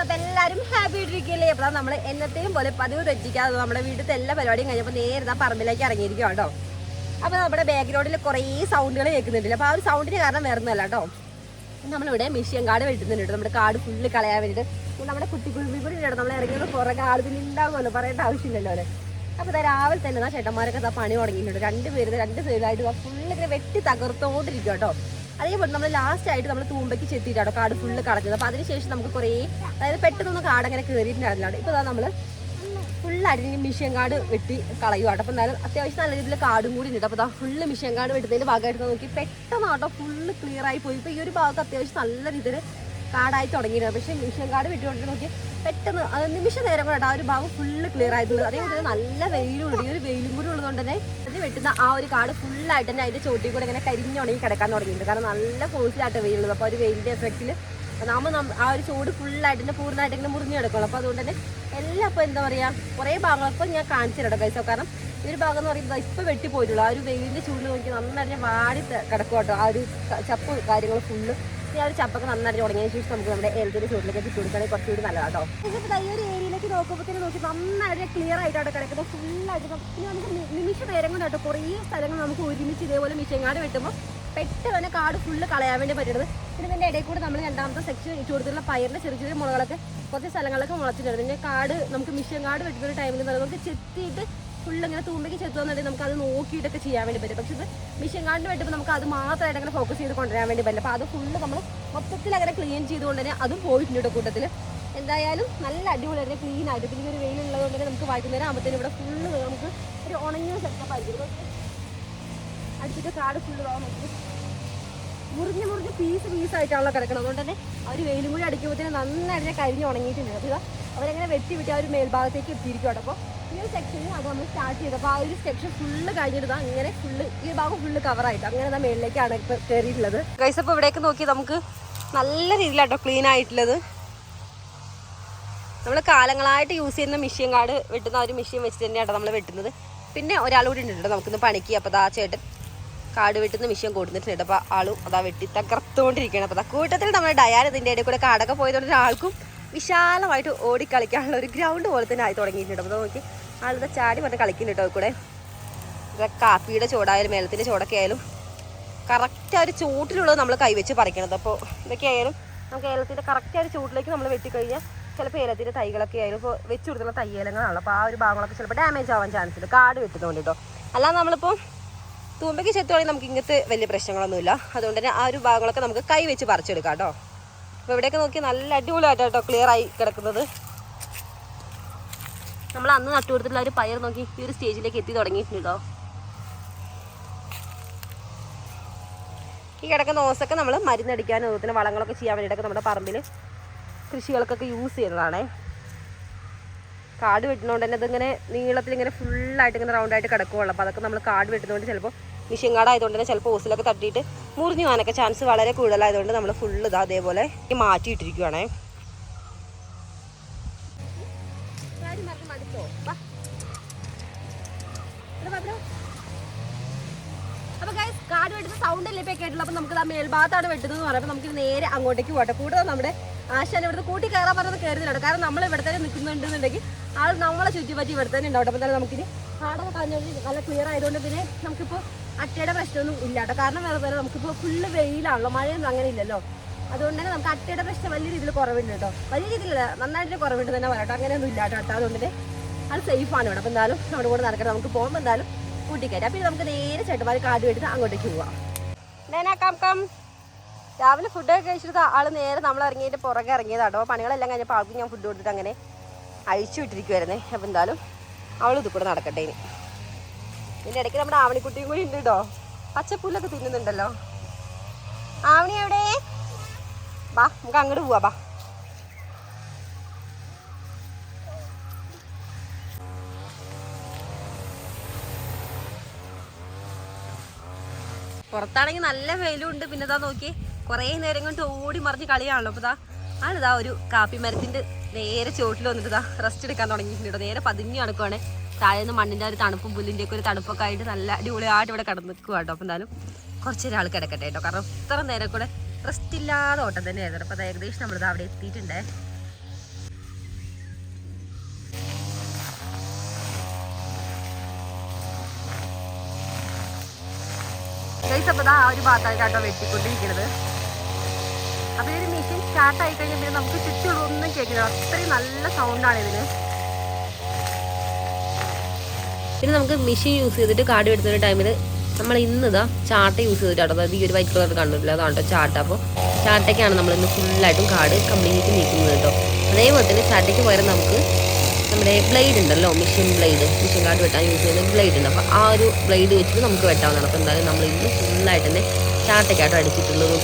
അപ്പൊ എല്ലാവരും ഹാപ്പി ആയിട്ടിരിക്കല്ലേ അപ്പം നമ്മൾ എന്നത്തെയും പോലെ പതിവ് തെറ്റിക്കാതെ നമ്മുടെ വീട്ടിലത്തെ എല്ലാ പരിപാടിയും കഴിഞ്ഞപ്പോൾ നേരെ ആ പറമ്പിലേക്ക് ഇറങ്ങിയിരിക്കും കേട്ടോ. അപ്പോൾ നമ്മുടെ ബാക്ക്ഗ്രൗണ്ടിൽ കുറേ സൗണ്ടുകൾ കേൾക്കുന്നുണ്ടല്ലോ. അപ്പോൾ ആ ഒരു സൗണ്ടിന് കാരണം വരുന്നതല്ല കേട്ടോ. നമ്മളിവിടെ മിഷ്യൻ കാട് വെട്ടുന്നുണ്ട്. നമ്മുടെ കാട് ഫുള്ള് കളയാൻ വേണ്ടിയിട്ട്. നമ്മുടെ കുട്ടി കുരുമി കൂടി കേട്ടോ നമ്മൾ ഇറങ്ങിയത് കുറേ പിന്നെ ഉണ്ടാകുമല്ലോ പറയേണ്ട ആവശ്യമില്ലല്ലോ അല്ലേ അപ്പോൾ രാവിലെ തന്നെ ആ ചേട്ടന്മാരൊക്കെ പണി തുടങ്ങിയിട്ടുണ്ട്. രണ്ട് പേര് രണ്ട് സൈഡിലായിട്ട് ഫുള്ള് ഇങ്ങനെ വെട്ടി തകർത്തോണ്ടിരിക്കും കേട്ടോ. അതേപോലെ നമ്മൾ ലാസ്റ്റ് ആയിട്ട് നമ്മൾ തൂമ്പയ്ക്ക് ചെത്തിയിട്ടാണ് കാട് ഫുള്ള് കളഞ്ഞത് അപ്പോൾ അതിനുശേഷം നമുക്ക് കുറേ അതായത് പെട്ടെന്നൊന്നും കാട് അങ്ങനെ കയറിയിട്ടുണ്ടായിരുന്നില്ല ഇപ്പോൾ അതാ നമ്മൾ ഫുള്ളായിട്ട് മിഷ്യൻ കാട് വെട്ടി കളയുവാട്ടോ അപ്പോൾ എന്നാലും അത്യാവശ്യം നല്ല രീതിയിൽ കാടും കൂടി ഉണ്ട്. അപ്പോൾ ഫുള്ള് മിഷ്യൻ കാട് വെട്ടുന്നതിന്റെ ഭാഗമായിട്ട് നോക്കി. പെട്ടെന്ന് കേട്ടോ ഫുള്ള് ക്ലിയർ ആയി പോയി. ഇപ്പോൾ ഈ ഒരു ഭാഗത്ത് അത്യാവശ്യം നല്ല രീതിയിൽ കാടായി തുടങ്ങിയിരുന്നത് പക്ഷേ മിഷൻ കാട് വെട്ടിക്കൊണ്ട് നോക്കി പെട്ടെന്ന് നിമിഷ നേരം കൊണ്ട് ആ ഒരു ഭാഗം ഫുള്ള് ക്ലിയർ ആയിട്ടുള്ളത്. അതേപോലെ നല്ല വെയിലും ഉണ്ട്. ഈ ഒരു വെയിലും കൂടി ഉള്ളതുകൊണ്ട് തന്നെ അത് വെട്ടുന്ന ആ ഒരു കാട് ഫുള്ളായിട്ട് തന്നെ അതിന്റെ ചോട്ടിൽ കൂടെ ഇങ്ങനെ കരിഞ്ഞുണങ്ങി കിടക്കാൻ തുടങ്ങിയിട്ടുണ്ട്. കാരണം നല്ല ഫോഴ്സിലായിട്ട് വെയിലുള്ളത്. അപ്പോൾ ഒരു വെയിലിന്റെ എഫക്റ്റിൽ നമ്മൾ ആ ഒരു ചൂട് ഫുള്ളായിട്ട് തന്നെ പൂർണമായിട്ട് ഇങ്ങനെ മുറിഞ്ഞു അപ്പോൾ അതുകൊണ്ട് തന്നെ എല്ലാം ഇപ്പോൾ എന്താ പറയുക കുറേ ഭാഗങ്ങളൊക്കെ ഞാൻ കാണിച്ചു തരാം കൈസോ കാരണം ഈ ഒരു ഭാഗം എന്ന് പറയുമ്പോൾ ഇപ്പോൾ വെട്ടി പോയിട്ടുള്ളൂ. ആ ഒരു വെയിലിന്റെ ചൂട് നോക്കി നന്നായിട്ട് ഞാൻ വാടി കിടക്കും കേട്ടോ. ആ ഒരു ചപ്പ് കാര്യങ്ങൾ ഫുള്ള് ആ ഒരു ചപ്പൊക്കെ നന്നായിട്ട് തുടങ്ങിയതിന് ശേഷം നമുക്ക് നമ്മുടെ ഏലത്തിന്റെ ചൂട്ടിലേക്ക് ഇട്ട് കൊടുക്കുകയാണെങ്കിൽ കുറച്ചുകൂടി നല്ലതാട്ടോ. ഇതിപ്പോൾ ഈ ഒരു ഏരിയയിലേക്ക് നോക്കുമ്പോഴത്തേക്ക് നോക്കി നന്നായിട്ട് ക്ലിയർ ആയിട്ട് അവിടെ കിടക്കുന്നത് ഫുള്ളായിട്ട് പിന്നെ നമുക്ക് നിമിഷ നേരം കൊണ്ട് കേട്ടോ കുറേ സ്ഥലങ്ങൾ നമുക്ക് ഒരുമിച്ച് ഇതേപോലെ മിഷങ്ങാട് വെട്ടുമ്പോൾ പെട്ടെന്ന് കാട് ഫുള്ള് കളയാൻ വേണ്ടി പറ്റുന്നത്. പിന്നെ ഇതിന്റെ ഇടയിൽ കൂടെ നമ്മൾ രണ്ടാമത്തെ സെക്ഷൻ ഇട്ട് കൊടുത്തിട്ടുള്ള പയറിന്റെ ചെറിയ ചെറിയ മുളകളൊക്കെ കുറച്ച് സ്ഥലങ്ങളൊക്കെ മുളച്ചിട്ടുണ്ട്. പിന്നെ കാട് നമുക്ക് മിഷൻ കാട് വെട്ടുന്ന ഒരു ടൈമിൽ നമുക്ക് ചെത്തിയിട്ട് ഫുള്ള് ഇങ്ങനെ തൂമ്പയ്ക്ക് ചെത്തുന്നുണ്ടെങ്കിൽ നമുക്ക് അത് നോക്കിയിട്ടൊക്കെ ചെയ്യാൻ വേണ്ടി പറ്റും. പക്ഷേ ഇത് മിഷൻ കാടിന് വെട്ടുമ്പോൾ നമുക്ക് അത് മാത്രമായിട്ട് അങ്ങനെ ഫോക്കസ് ചെയ്ത് കൊണ്ടുവരാൻ വേണ്ടി പറ്റില്ല. അപ്പോൾ അത് ഫുള്ള് നമ്മൾ മൊത്തത്തിൽ അങ്ങനെ ക്ലീൻ ചെയ്തുകൊണ്ട് തന്നെ അതും പോയിട്ടുണ്ട് കേട്ടോ കൂട്ടത്തിൽ എന്തായാലും നല്ല അടിപൊളിയായിട്ട് ക്ലീൻ ആയിട്ട്. പിന്നെ ഒരു വെയിലുള്ളതുകൊണ്ട് തന്നെ നമുക്ക് വൈകുന്നേരം ആകുമ്പോഴത്തേനും ഇവിടെ ഫുള്ള് നമുക്ക് ഒരു ഉണങ്ങിയ സെറ്റപ്പ് ആയിരിക്കും. അടിച്ചിട്ട് കാട് ഫുള്ള് നമുക്ക് മുറിഞ്ഞ് മുറിഞ്ഞ് പീസ് പീസ് ആയിട്ടാണല്ലോ കിടക്കുന്നത്. അതുകൊണ്ട് തന്നെ ഒരു വെയിലും കൂടി അടിക്കുമ്പോഴത്തേനും നന്നായിട്ട് കരിഞ്ഞ് ഉണങ്ങിയിട്ടുണ്ട്. അപ്പോൾ അവരങ്ങനെ വെട്ടി വിട്ടി ആ ഒരു മേൽഭാഗത്തേക്ക് എത്തിയിരിക്കും കേട്ടോ അപ്പോൾ ഒരു സെക്ഷനിൽ അത് നമ്മൾ സ്റ്റാർട്ട് ചെയ്തപ്പോൾ ആ ഒരു സെക്ഷൻ ഫുള്ള് കഴിഞ്ഞിട്ട് അങ്ങനെ ഫുള്ള് ഈ ഭാഗം ഫുള്ള് കവറായിട്ട് അങ്ങനെ നമ്മൾ മേളിലേക്കാണ് ഇപ്പോൾ കയറിയിട്ടുള്ളത് ഗൈസ് അപ്പോൾ ഇവിടേക്ക് നോക്കി നമുക്ക് നല്ല രീതിയിലാട്ടോ ക്ലീൻ ആയിട്ടുള്ളത്. നമ്മൾ കാലങ്ങളായിട്ട് യൂസ് ചെയ്യുന്ന മെഷീൻ കാർഡ് വെട്ടുന്ന ഒരു മെഷീൻ വെച്ചിട്ട് തന്നെയാണ് നമ്മൾ വെട്ടുന്നത്. പിന്നെ ഒരാൾ കൂടി ഉണ്ട് നമുക്കിന്ന് പണിക്ക്. അപ്പോൾ ദാ ചേട്ടൻ കാട് വെട്ടുന്ന മെഷീൻ കൊടുത്തിട്ടുണ്ട് അപ്പോൾ ആളും അതാ വെട്ടി തകർത്തുകൊണ്ടിരിക്കുകയാണ് അപ്പോൾ കൂട്ടത്തിൽ നമ്മുടെ ഡയാൻ ഇതിന്റെ ഇടയിൽ കൂടെ കാടൊക്കെ പോയതുകൊണ്ട് ഒരാൾക്കും വിശാലമായിട്ട് ഓടിക്കളിക്കാനുള്ള ഒരു ഗ്രൗണ്ട് പോലെ തന്നെ ആയി തുടങ്ങിയിട്ടുണ്ട്. അപ്പോൾ നോക്കി. ആളിത് ചാടി പറഞ്ഞ് കളിക്കുന്നുണ്ട് കേട്ടോ കൂടെ. കാപ്പിയുടെ ചോടായാലും മേലത്തിന്റെ ചോടൊക്കെ ആയാലും കറക്റ്റ് ആ ഒരു ചൂട്ടിലുള്ളത് നമ്മൾ കൈവച്ച് പറിക്കണത്. അപ്പോൾ ഇതൊക്കെ ആയാലും നമുക്ക് ഏലത്തിന്റെ കറക്റ്റ് ആ ഒരു ചൂട്ടിലേക്ക് നമ്മൾ വെട്ടിക്കഴിഞ്ഞാൽ ചിലപ്പോൾ ഏലത്തിന്റെ തൈകളൊക്കെ ആയാലും ഇപ്പോൾ വെച്ച് കൊടുത്തുള്ള തയ്യേലങ്ങളാണല്ലോ അപ്പോൾ ആ ഒരു ഭാഗങ്ങളൊക്കെ ചിലപ്പോൾ ഡാമേജ് ആവാൻ ചാൻസ് ഉണ്ട്. കാട് വെട്ടുന്നതുകൊണ്ട് കേട്ടോ. അല്ലാതെ നമ്മളിപ്പോൾ തൂമ്പയ്ക്ക് ചെത്തുവാണെങ്കിൽ നമുക്ക് ഇങ്ങനത്തെ വലിയ പ്രശ്നങ്ങളൊന്നുമില്ല. അതുകൊണ്ട് തന്നെ ആ ഒരു ഭാഗങ്ങളൊക്കെ നമുക്ക് കൈ വെച്ച് പറിച്ചെടുക്കാം കേട്ടോ. അപ്പോൾ ഇവിടെയൊക്കെ നോക്കി നല്ല അടിപൊളിയായിട്ടോ ക്ലിയർ ആയി കിടക്കുന്നത്. നമ്മൾ അന്ന് നട്ടു കൊടുത്തിട്ടുള്ള ഒരു പയർ നോക്കി ഈ ഒരു സ്റ്റേജിലേക്ക് എത്തി തുടങ്ങിയിട്ടുണ്ട് ഈ കിടക്കുന്ന ഓസൊക്കെ നമ്മൾ മരുന്നടിക്കാനും അതുപോലെ വളങ്ങളൊക്കെ ചെയ്യാൻ വേണ്ടിയിട്ടൊക്കെ നമ്മുടെ പറമ്പിൽ കൃഷികൾക്കൊക്കെ യൂസ് ചെയ്യുന്നതാണേ. കാട് വെട്ടുന്നതുകൊണ്ട് തന്നെ ഇതിങ്ങനെ നീളത്തിൽ ഇങ്ങനെ ഫുള്ളായിട്ട് ഇങ്ങനെ റൗണ്ട് ആയിട്ട് കിടക്കുകയുള്ളൂ അപ്പോൾ അതൊക്കെ നമ്മൾ കാട് വെട്ടുന്നതുകൊണ്ട് ചിലപ്പോൾ മിഷ്യൻ കാടായതുകൊണ്ട് തന്നെ ചിലപ്പോൾ ഓസിലൊക്കെ തട്ടിയിട്ട് മുറിഞ്ഞു പോകാനൊക്കെ ചാൻസ് വളരെ കൂടുതലായതുകൊണ്ട് നമ്മൾ ഫുള്ള് ഇതാ അതേപോലെ മാറ്റിയിട്ടിരിക്കുവാണേ. അപ്പൊ ഗൈസ് കാട് വെട്ടുന്ന സൗണ്ട് ഇപ്പൊ കേട്ടുള്ളൂ അപ്പൊ നമുക്ക് ആ മേൽഭാഗത്താണ് വെട്ടുന്നത് പറയുമ്പോൾ നമുക്ക് നേരെ അങ്ങോട്ടേക്ക് പോട്ടെ കൂടുതൽ നമ്മുടെ ആശാൻ ഇവിടുത്തെ കൂട്ടി കയറാൻ പറഞ്ഞത് കയറുന്നുണ്ട് കാരണം നമ്മൾ ഇവിടെ തന്നെ നിൽക്കുന്നുണ്ടെന്നുണ്ടെങ്കിൽ ആൾ നമ്മളെ ചുറ്റിപ്പറ്റി ഇവിടെ തന്നെ ഉണ്ടാവും. അപ്പം തന്നെ നമുക്കിനി കാടൊക്കെ കളഞ്ഞോണ്ട് നല്ല ക്ലിയർ ആയതുകൊണ്ട് പിന്നെ നമുക്കിപ്പോൾ അട്ടയുടെ പ്രശ്നമൊന്നും ഇല്ല കേട്ടോ. കാരണം വേറെ വേറെ നമുക്കിപ്പോൾ ഫുള്ള് വെയിലാണല്ലോ. മഴയൊന്നും അങ്ങനെ ഇല്ലല്ലോ. അതുകൊണ്ട് തന്നെ നമുക്ക് അട്ടയുടെ പ്രശ്നം വലിയ രീതിയിൽ കുറവുണ്ട് കേട്ടോ. വലിയ രീതിയിലല്ല നന്നായിട്ട് കുറവുണ്ട് തന്നെ പറയാം അങ്ങനെയൊന്നും ഇല്ല കേട്ടോ. അതുകൊണ്ട് തന്നെ അത് സേഫാണ് ഇവിടെ. അപ്പോൾ എന്തായാലും നമ്മുടെ കൂടെ നടക്കണം നമുക്ക് പോകുമ്പോൾ എന്തായാലും കൂട്ടിക്കയറ്റാം പിന്നെ നമുക്ക് നേരെ ചേട്ടന്മാർ കാട് കെട്ടിട്ട് അങ്ങോട്ടേക്ക് പോവാം. നേനാ കം കം. രാവിലെ ഫുഡൊക്കെ കഴിച്ചിട്ട് ആൾ നേരെ നമ്മൾ ഇറങ്ങിയിട്ട് പുറകെ ഇറങ്ങിയതാട്ടോ പണികളെല്ലാം കഴിഞ്ഞപ്പോൾ ആൾക്ക് ഞാൻ ഫുഡ് കൊടുത്തിട്ട് അങ്ങനെ അഴിച്ചു വിട്ടിരിക്കുമായിരുന്നേ അപ്പം എന്തായാലും അവൾ ഇത് കൂടെ നടക്കട്ടെ ഇനി. ഇതിന്റെ ഇടയ്ക്ക് നമ്മുടെ ആവണിക്കുട്ടിയും കൂടി ഉണ്ട് കേട്ടോ. പച്ചപ്പുല്ലൊക്കെ തിന്നുന്നുണ്ടല്ലോ. ആവണി എവിടെ? ബാ നമുക്ക് അങ്ങോട്ട് പോവാ ബാ. പുറത്താണെങ്കിൽ നല്ല വെയിലും ഉണ്ട് പിന്നെ ഇതാ നോക്കി കുറേ നേരം കൊണ്ട് ഓടി മറിഞ്ഞ് കളിയാണല്ലോ. അപ്പോൾ ഇതാ ആളിതാ ഒരു കാപ്പി മരത്തിന്റെ നേരെ ചുവട്ടിൽ വന്നിട്ട് ഇതാ റെസ്റ്റ് എടുക്കാൻ തുടങ്ങിയിട്ടുണ്ട് നേരെ പതിഞ്ഞു കിടക്കുവാണ് താഴെ നിന്ന് മണ്ണിന്റെ ആ ഒരു തണുപ്പും പുല്ലിന്റെ ഒക്കെ ഒരു തണുപ്പൊക്കെ ആയിട്ട് നല്ല അടിപൊളിയായിട്ട് ഇവിടെ കിടന്ന് നിൽക്കുക കേട്ടോ. അപ്പം എന്തായാലും കുറച്ച് ഒരാൾ കിടക്കട്ടെ കേട്ടോ. കാരണം ഇത്ര നേരം കൂടെ റെസ്റ്റ് ഇല്ലാതെ ഓട്ടം തന്നെയായിരുന്നു. അപ്പോൾ അത് ഏകദേശം നമ്മളിത് അവിടെ എത്തിയിട്ടുണ്ടേ. നമ്മളിതാ ആ ഒരു ഭാഗത്തായിട്ടാട്ടോ വെട്ടിക്കൊണ്ടിരിക്കുന്നത് അപ്പൊ ഈ ഒരു മെഷീൻ സ്റ്റാർട്ട് ആയി കഴിഞ്ഞാൽ പിന്നെ നമുക്ക് ചുറ്റുള്ളൊന്നും കേൾക്കില്ല. അത്രയും നല്ല സൗണ്ടാണ് ഇതിന്. പിന്നെ നമുക്ക് മെഷീൻ യൂസ് ചെയ്തിട്ട് കാട് എടുത്തുന്ന ടൈമിൽ നമ്മൾ ഇന്ന് ഇതാ ചാട്ട യൂസ് ചെയ്തിട്ടാണ് അതായത് ഈ ഒരു വൈറ്റ് കളർ കണ്ടിട്ടില്ല. അതാണ് കേട്ടോ ചാട്ട അപ്പോൾ ചാട്ടയ്ക്കാണ് നമ്മൾ ഇന്ന് ഫുള്ളായിട്ടും കാട് കംപ്ലീറ്റ് നീക്കുന്നത് കേട്ടോ. അതേപോലെ തന്നെ ചാട്ടയ്ക്ക് പകരം നമുക്ക് നമ്മുടെ ബ്ലേഡ് ഉണ്ടല്ലോ മെഷീൻ ബ്ലേഡ് മെഷീൻ കാർഡ് വെട്ടാൻ യൂസ് ചെയ്യുന്ന ബ്ലേഡ് ഉണ്ട്. അപ്പോൾ ആ ഒരു ബ്ലേഡ് വെച്ചിട്ട് നമുക്ക് വെട്ടാവുന്നതാണ്. അപ്പോൾ എന്തായാലും നമ്മൾ ഇന്ന് ഫുള്ളായിട്ട് തന്നെ ചാട്ടയ്ക്കാട്ടോ അടിച്ചിട്ടുള്ളത്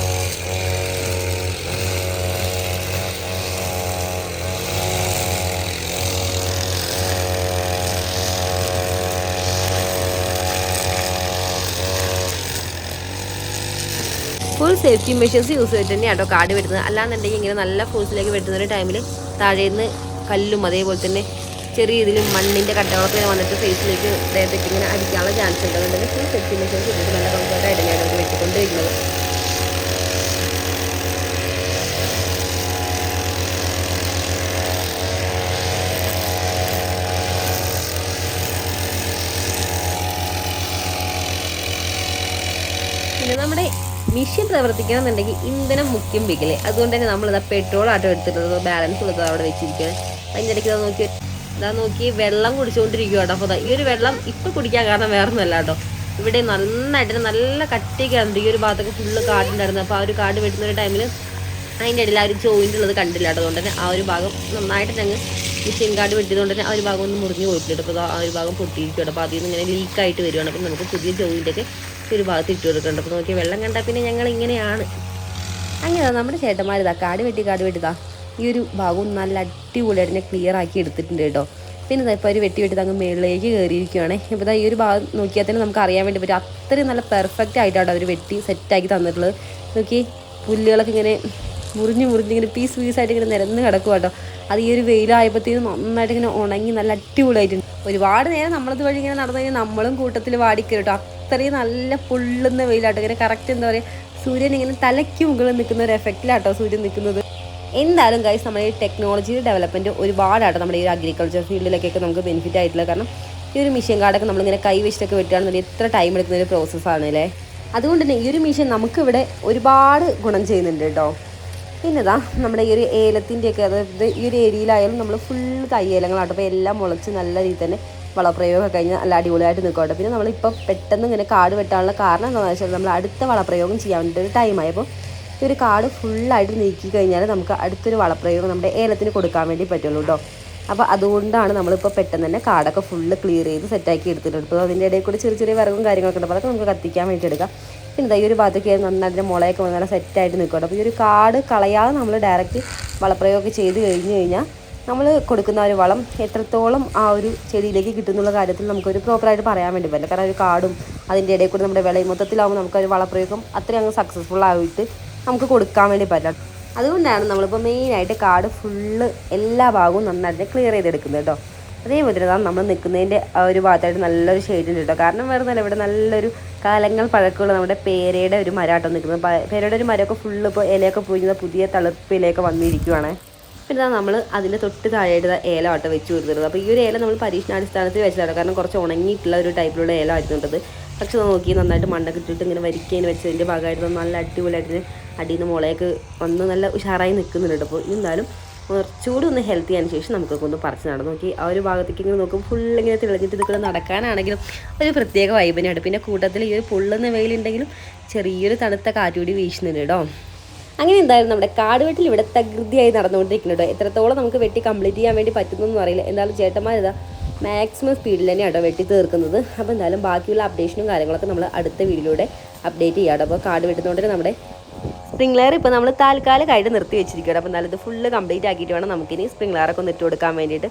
ഫുൾ സേഫ്റ്റി മെഷേഴ്സ് യൂസ് ചെയ്തിട്ട് തന്നെയാണ് കേട്ടോ കാട് വെട്ടുന്നത്. അല്ലാന്നുണ്ടെങ്കിൽ ഇങ്ങനെ നല്ല ഫോഴ്സിലേക്ക് വെട്ടുന്ന ഒരു ടൈമിൽ താഴേന്ന് കല്ലും അതേപോലെ തന്നെ ചെറിയ ഇതിൽ മണ്ണിന്റെ കട്ടകളൊക്കെ വന്നിട്ട് ഫേസിലേക്ക് ദേഹത്തേക്ക് ഇങ്ങനെ അടിക്കാനുള്ള ചാൻസ് ഉണ്ട്. അതുകൊണ്ട് ഫുൾ സേഫ്റ്റി മെഷേഴ്സ് ഇട്ടിട്ട് നല്ല കംഫർട്ടായിട്ട് തന്നെയാണ് അവർ വെട്ടിക്കൊണ്ടിരിക്കുന്നത്. പിന്നെ നമ്മുടെ മിഷ്യൻ പ്രവർത്തിക്കണമെന്നുണ്ടെങ്കിൽ ഇന്ധനം മുഖ്യം പിക്കൽ അതുകൊണ്ട് തന്നെ നമ്മളിതാ പെട്രോൾ ആട്ടോ എടുത്തിട്ടുള്ളത്. ബാലൻസ് ഉള്ളത് അവിടെ വെച്ചിരിക്കുകയാണ്. അതിന്റെ ഇടയ്ക്ക് ഇതാ നോക്കി ഇതാ നോക്കി വെള്ളം കുടിച്ചുകൊണ്ടിരിക്കുക കേട്ടോ. അപ്പോൾ ഈ ഒരു വെള്ളം ഇപ്പം കുടിക്കാൻ കാരണം വേറെ ഒന്നുമല്ല കേട്ടോ. ഇവിടെ നന്നായിട്ട് നല്ല കട്ടിയൊക്കെയാണ് ഈ ഒരു ഭാഗത്തൊക്കെ ഫുള്ള് കാടുണ്ടായിരുന്നു. അപ്പോൾ ആ ഒരു കാട് വെട്ടുന്ന ഒരു ടൈമിൽ അതിന്റെ ഇടയിൽ ആ ഒരു ജോയിന്റ് ഉള്ളത് കണ്ടില്ല അതുകൊണ്ട് തന്നെ ആ ഒരു ഭാഗം നന്നായിട്ട് ഞങ്ങൾ മിഷ്യൻ കാർഡ് വെട്ടിയതുകൊണ്ട് തന്നെ ആ ഒരു ഭാഗം ഒന്ന് മുറിഞ്ഞ് പോയിട്ടുണ്ട്. അപ്പോൾ ആ ഒരു ഭാഗം പൊട്ടിയിരിക്കുകയാണ്. അപ്പോൾ അതിൽ നിന്ന് ഇങ്ങനെ ലീക്കായിട്ട് വരുവാണ്. അപ്പോൾ നമുക്ക് പുതിയ ജോയിന്റൊക്കെ ഒരു ഭാഗത്ത് ഇട്ട് കൊടുക്കുന്നുണ്ട് അപ്പോൾ നോക്കിയാൽ വെള്ളം കണ്ടാൽ പിന്നെ ഞങ്ങൾ ഇങ്ങനെയാണ്. അങ്ങനെ നമ്മുടെ ചേട്ടന്മാർ ഇതാ കാട് വെട്ടി കാട് വെട്ടിതാ ഈ ഒരു ഭാഗവും നല്ല അടിപൊളിയായിട്ട് തന്നെ ക്ലിയർ ആക്കി എടുത്തിട്ടുണ്ട് കേട്ടോ. പിന്നെ ഇപ്പോൾ ഒരു വെട്ടി വെട്ടി അങ്ങ് മേളിലേക്ക് കയറിയിരിക്കുകയാണ് ഇപ്പോൾ ഈ ഒരു ഭാഗം നോക്കിയാൽ തന്നെ നമുക്ക് അറിയാൻ വേണ്ടി പറ്റും. അത്രയും നല്ല പെർഫെക്റ്റ് ആയിട്ടാണ് അവർ വെട്ടി സെറ്റാക്കി തന്നിട്ടുള്ളത്. നോക്കി പുല്ലുകളൊക്കെ ഇങ്ങനെ മുറിഞ്ഞ് മുറിഞ്ഞ് ഇങ്ങനെ പീസ് പീസായിട്ട് ഇങ്ങനെ നിരന്ന് കിടക്കുക കേട്ടോ. അത് ഈ ഒരു വെയിലായപ്പോഴത്തേക്കും നന്നായിട്ട് ഇങ്ങനെ ഉണങ്ങി നല്ല അടിപൊളിയായിട്ടുണ്ട്. ഒരുപാട് നേരം നമ്മളത് വഴി ഇങ്ങനെ നടന്നു കഴിഞ്ഞാൽ നമ്മളും കൂട്ടത്തിൽ വാടിക്കരും കേട്ടോ. അത്രയും നല്ല പൊള്ളുന്ന വെയിലാട്ടോ. ഇങ്ങനെ കറക്റ്റ് എന്താ പറയുക സൂര്യൻ ഇങ്ങനെ തലയ്ക്ക് മുകളിൽ നിൽക്കുന്ന ഒരു എഫക്റ്റിലാട്ടോ സൂര്യൻ നിൽക്കുന്നത്. എന്തായാലും ഗൈസ് നമ്മുടെ ഈ ടെക്നോളജിയുടെ ഡെവലപ്മെന്റ് ഒരുപാടാട്ടോ നമ്മുടെ ഈ അഗ്രികൾച്ചർ ഫീൽഡിലേക്കൊക്കെ നമുക്ക് ബെനിഫിറ്റ് ആയിട്ടുള്ള കാരണം ഈ ഒരു മിഷൻ കാർഡൊക്കെ നമ്മളിങ്ങനെ കൈവശത്തൊക്കെ വെട്ടുകയാണെന്നുണ്ടെങ്കിൽ എത്ര ടൈം എടുക്കുന്ന ഒരു പ്രോസസ്സാണ് അല്ലേ അതുകൊണ്ട് തന്നെ ഈ ഒരു മിഷൻ നമുക്കിവിടെ ഒരുപാട് ഗുണം ചെയ്യുന്നുണ്ട് കേട്ടോ. പിന്നെതാ നമ്മുടെ ഈ ഒരു ഏലത്തിന്റെയൊക്കെ അതായത് ഈ ഒരു ഏരിയയിലായാലും നമ്മൾ ഫുൾ തയ്യേലങ്ങളാട്ടോ അപ്പോൾ എല്ലാം മുളച്ച് നല്ല രീതിയിൽ തന്നെ വളപ്രയോഗം കഴിഞ്ഞ് നല്ല അടിപൊളിയായിട്ട് നിൽക്കോട്ടെ പിന്നെ നമ്മളിപ്പോൾ പെട്ടെന്ന് ഇങ്ങനെ കാട് വെട്ടാനുള്ള കാരണം എന്താണെന്ന് വെച്ചാൽ നമ്മൾ അടുത്ത വളപ്രയോഗം ചെയ്യാൻ വേണ്ടി ഒരു ടൈമായപ്പോൾ ഈ ഒരു കാട് ഫുള്ളായിട്ട് നീക്കി കഴിഞ്ഞാൽ നമുക്ക് അടുത്തൊരു വളപ്രയോഗം നമ്മുടെ ഏലത്തിന് കൊടുക്കാൻ വേണ്ടി പറ്റുള്ളൂ കേട്ടോ അപ്പോൾ അതുകൊണ്ടാണ് നമ്മളിപ്പോൾ പെട്ടെന്ന് തന്നെ കാടൊക്കെ ഫുള്ള് ക്ലിയർ ചെയ്ത് സെറ്റാക്കി എടുത്തിട്ടുണ്ട്. അപ്പോൾ അതിന്റെ ഇടയിൽ കൂടി ചെറിയ ചെറിയ വിറകും കാര്യങ്ങളൊക്കെ ഉണ്ട്. അപ്പോൾ അതൊക്കെ നമുക്ക് കത്തിക്കാൻ വേണ്ടി എടുക്കാം. പിന്നെ ഈ ഒരു ഭാഗത്തേക്ക് നന്നായിട്ട് മുളയൊക്കെ വന്നാൽ സെറ്റായിട്ട് നിൽക്കട്ടെ അപ്പോൾ ഈ ഒരു കാട് കളയാതെ നമ്മൾ ഡയറക്റ്റ് വളപ്രയോഗമൊക്കെ ചെയ്ത് കഴിഞ്ഞ് കഴിഞ്ഞാൽ നമ്മൾ കൊടുക്കുന്ന ഒരു വളം എത്രത്തോളം ആ ഒരു ചെടിയിലേക്ക് കിട്ടുന്നുള്ള കാര്യത്തിൽ നമുക്കൊരു പ്രോപ്പറായിട്ട് പറയാൻ വേണ്ടി പറ്റില്ല. കാരണം ഒരു കാടും അതിന്റെ ഇടയിൽ കൂടി നമ്മുടെ വിളയും മൊത്തത്തിലാവുമ്പോൾ നമുക്കൊരു വളപ്രയോഗം അത്രയും അങ്ങ് സക്സസ്ഫുൾ ആയിട്ട് നമുക്ക് കൊടുക്കാൻ വേണ്ടി പറ്റില്ല. അതുകൊണ്ടാണ് നമ്മളിപ്പോൾ മെയിനായിട്ട് കാട് ഫുള്ള് എല്ലാ ഭാഗവും നന്നായിട്ട് ക്ലിയർ ചെയ്തെടുക്കുന്നത് കേട്ടോ അതേപോലെ തന്നെ നമ്മൾ നിൽക്കുന്നതിന്റെ ഒരു ഭാഗത്തായിട്ട് നല്ലൊരു ഷെയ്ഡ് ഉണ്ട് കേട്ടോ കാരണം വേറെ നല്ല ഇവിടെ നല്ലൊരു കാലങ്ങൾ പഴക്കമുള്ള നമ്മുടെ പേരയുടെ ഒരു മരമാട്ടോ നിൽക്കുന്നത്. പേരയുടെ ഒരു മരമൊക്കെ ഫുള്ള് ഇപ്പോൾ ഇലയൊക്കെ പൊഴിഞ്ഞ പുതിയ തളിർപ്പിലേക്ക് വന്നിരിക്കുവാണ്. പിന്നെ നമ്മൾ അതിന്റെ തൊട്ട് താഴെയായിട്ട് ഏല വട്ടം വെച്ച് കൊടുത്തിരുന്നത്. അപ്പോൾ ഈ ഒരു ഏല നമ്മൾ പരീക്ഷണാടിസ്ഥാനത്തിൽ വെച്ചതാണ്. കാരണം കുറച്ച് ഉണങ്ങിയിട്ടുള്ള ഒരു ടൈപ്പിലുള്ള ഏല ആയിരുന്നുണ്ടത് പക്ഷെ നോക്കി നന്നായിട്ട് മണ്ണൊക്കെ ഇട്ടിട്ട് ഇങ്ങനെ വരിക്കേന് വെച്ചതിന്റെ ഭാഗമായിട്ട് നല്ല അടിപൊളിയായിട്ട് അടിയിൽ നിന്ന് മുളയൊക്കെ വന്ന് നല്ല ഉഷാറായി നിൽക്കുന്നുണ്ട് അപ്പോൾ എന്തായാലും കുറച്ചുകൂടി ഒന്ന് ഹെൽത്തി ആയതിനു ശേഷം നമുക്കൊക്കെ ഒന്ന് പറിച്ച് നടന്നു നോക്കി. ആ ഒരു ഭാഗത്തേക്ക് ഇങ്ങനെ നോക്കും ഫുൾ ഇങ്ങനെ തിളങ്ങിട്ട് നിൽക്കുന്ന നടക്കാനാണെങ്കിലും ഒരു പ്രത്യേക വൈബിനാണ് പിന്നെ കൂട്ടത്തിൽ ഈ ഒരു പൊള്ളുന്ന വെയിലുണ്ടെങ്കിലും ചെറിയൊരു തണുത്ത കാറ്റുകൂടി വീശുന്നുണ്ട് കേട്ടോ. അങ്ങനെ എന്തായാലും നമ്മുടെ കാട് വെട്ടിൽ ഇവിടെ തകൃതിയായി നടന്നുകൊണ്ടിരിക്കുന്നുണ്ട് എത്രത്തോളം നമുക്ക് വെട്ടി കംപ്ലീറ്റ് ചെയ്യാൻ വേണ്ടി പറ്റുന്നൊന്നും അറിയില്ല. എന്തായാലും ചേട്ടന്മാരിതാ മാക്സിമം സ്പീഡിൽ തന്നെയാണ് വെട്ടി തീർക്കുന്നത്. അപ്പോൾ എന്തായാലും ബാക്കിയുള്ള അപ്ഡേഷനും കാര്യങ്ങളൊക്കെ നമ്മൾ അടുത്ത വീഡിയോയിലൂടെ അപ്ഡേറ്റ് ചെയ്യാം അപ്പോൾ കാട് വെട്ടുന്നതുകൊണ്ട് നമ്മുടെ സ്പ്രിംഗ്ലർ ഇപ്പോൾ നമ്മൾ താൽക്കാലികമായിട്ട് നിർത്തി വെച്ചിരിക്കുകയാണ്. അപ്പോൾ എന്തായാലും ഇത് ഫുള്ള് കംപ്ലീറ്റ് ആക്കിയിട്ട് വേണം നമുക്കിനി സ്പ്രിംഗ്ലറൊക്കെ ഒന്ന് ഇട്ട് കൊടുക്കാൻ വേണ്ടിയിട്ട്.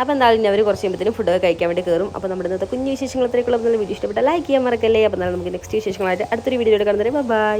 അപ്പോൾ എന്തായാലും ഇനി അവർ കുറച്ച് കഴിയുമ്പോഴത്തേനും ഫുഡൊക്കെ കഴിക്കാൻ വേണ്ടി കയറും അപ്പോൾ നമ്മുടെ ഇന്നത്തെ കുഞ്ഞു വിശേഷങ്ങളത്തേക്കുള്ള വീഡിയോ ഇഷ്ടപ്പെട്ട ലൈക്ക് ചെയ്യാൻ മറക്കല്ലേ. അപ്പോൾ എന്തായാലും നമുക്ക് നെക്സ്റ്റ് വിശേഷങ്ങളായിട്ട് അടുത്തൊരു വീഡിയോ തരും ബൈ